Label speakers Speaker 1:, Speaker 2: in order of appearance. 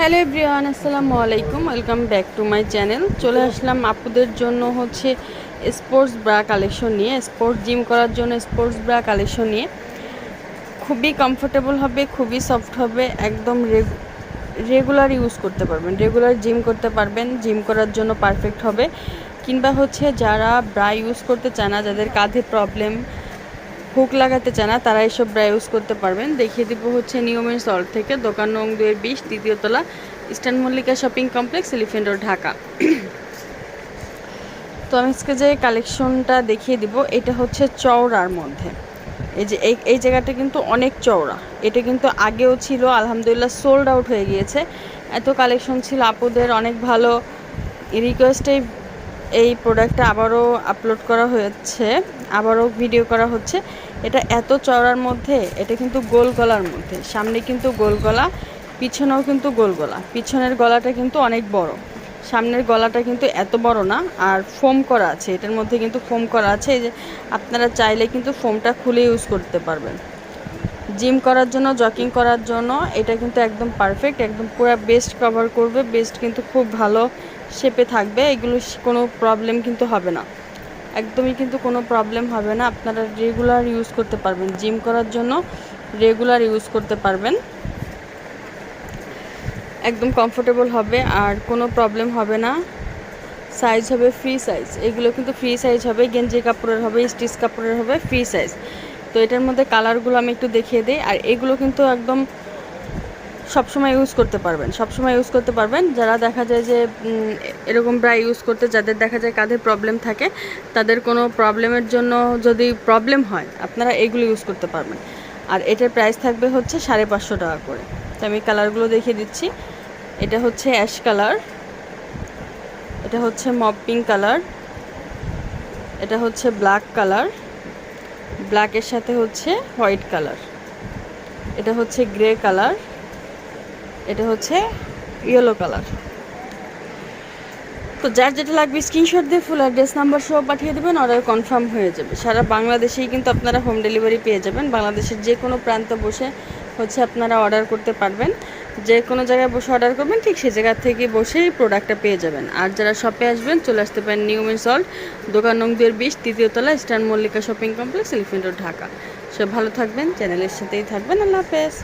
Speaker 1: Hello everyone, আসসালামু আলাইকুম, welcome back to my channel. চলে আসলাম আপুদের জন্য হচ্ছে স্পোর্টস ব্রা কালেকশন নিয়ে স্পোর্টস জিম করার জন্য স্পোর্টস ব্রা কালেকশন নিয়ে। খুবই কমফোর্টেবল হবে, খুবই সফট হবে, একদম রেগুলার ইউজ করতে পারবেন রেগুলার জিম করতে পারবেন জিম করার জন্য পারফেক্ট হবে। কিংবা হচ্ছে যারা ব্রা ইউজ করতে চায় না, যাদের কাঁধে প্রবলেম হুক লাগাতে চায় না, তারা এসব ব্রা ইউজ করতে পারবেন। দেখিয়ে দিব হচ্ছে নিয়মের সল্ট থেকে। দোকান নং দুয়ের বিশ, তৃতীয় তলা, eastern Mallika shopping complex, elephant road, Dhaka. তো আমি আজকে যে কালেকশনটা দেখিয়ে দিব, এটা হচ্ছে চওড়ার মধ্যে। এই যে, এই এই জায়গাটা কিন্তু অনেক চওড়া। এটা কিন্তু আগেও ছিল, আলহামদুলিল্লাহ সোল্ড আউট হয়ে গিয়েছে। এত কালেকশন ছিল, আপুদের অনেক ভালো রিকোয়েস্টে এই প্রোডাক্টটা আবারও আপলোড করা হয়েছে, আবারও ভিডিও করা হচ্ছে। এটা এত চওড়ার মধ্যে, এটা কিন্তু গোল গলার মধ্যে। সামনে কিন্তু গোল গলা, পিছনেও কিন্তু গোল গলা। পিছনের গলাটা কিন্তু অনেক বড়। সামনের গলাটা কিন্তু এত বড় না, আর ফোম করা আছে। এটার মধ্যে কিন্তু ফোম করা আছে। এই যে আপনারা চাইলে কিন্তু ফোমটা খুলে ইউজ করতে পারবেন। জিম করার জন্য জকিং করার জন্য, এটা কিন্তু একদম পারফেক্ট একদম পুরো বেস্ট কভার করবে। বেস্ট কিন্তু খুব ভালো শেপে থাকবে, এগুলো কোনো প্রবলেম কিন্তু হবে না। একদমই কিন্তু কোনো প্রবলেম হবে না। আপনারা রেগুলার ইউজ করতে পারবেন। জিম করার জন্য রেগুলার ইউজ করতে পারবেন। একদম কমফোর্টেবল হবে আর কোনো প্রবলেম হবে না। সাইজ হবে ফ্রি সাইজ এগুলো কিন্তু ফ্রি সাইজ হবে। গেঞ্জি কাপড়ের হবে স্টিচ কাপড়ের হবে ফ্রি সাইজ তো এটার মধ্যে কালারগুলো আমি একটু দেখিয়ে দিই। আর এগুলো কিন্তু একদম সবসময় ইউজ করতে পারবেন। সবসময় ইউজ করতে পারবেন। যারা দেখা যায় যে এরকম ব্রা ইউজ করতে, যাদের দেখা যায় কাঁধে প্রবলেম থাকে, তাদের কোনো প্রবলেমের জন্য যদি প্রবলেম হয়, আপনারা এগুলো ইউজ করতে পারবেন। আর এটার প্রাইস থাকবে হচ্ছে সাড়ে পাঁচশো টাকা করে। তো আমি কালারগুলো দেখিয়ে দিচ্ছি। এটা হচ্ছে অ্যাশ কালার এটা হচ্ছে মপ পিঙ্ক কালার এটা হচ্ছে ব্ল্যাক কালার ব্ল্যাকের সাথে হচ্ছে হোয়াইট কালার এটা হচ্ছে গ্রে কালার এটা হচ্ছে ইয়েলো কালার তো যার যেটা লাগবে স্ক্রিনশট দিয়ে ফুল অ্যাড্রেস নাম্বার সহ পাঠিয়ে দেবেন অর্ডার কনফার্ম হয়ে যাবে। সারা বাংলাদেশেই কিন্তু আপনারা হোম ডেলিভারি পেয়ে যাবেন। বাংলাদেশের যে কোনো প্রান্তে বসে হচ্ছে আপনারা অর্ডার করতে পারবেন। যে কোনো জায়গায় বসে অর্ডার করবেন, ঠিক সেই জায়গা থেকে বসেই প্রোডাক্টটা পেয়ে যাবেন। আর যারা শপে আসবেন, চলে আসতে পারেন নিউ মিন সল্ট দোকান নং দুয়ের বিশ, তৃতীয় তলা star Mallika shopping complex elephant road Dhaka সব ভালো থাকবেন চ্যানেলের সাথেই থাকবেন। আল্লাহ হাফেজ।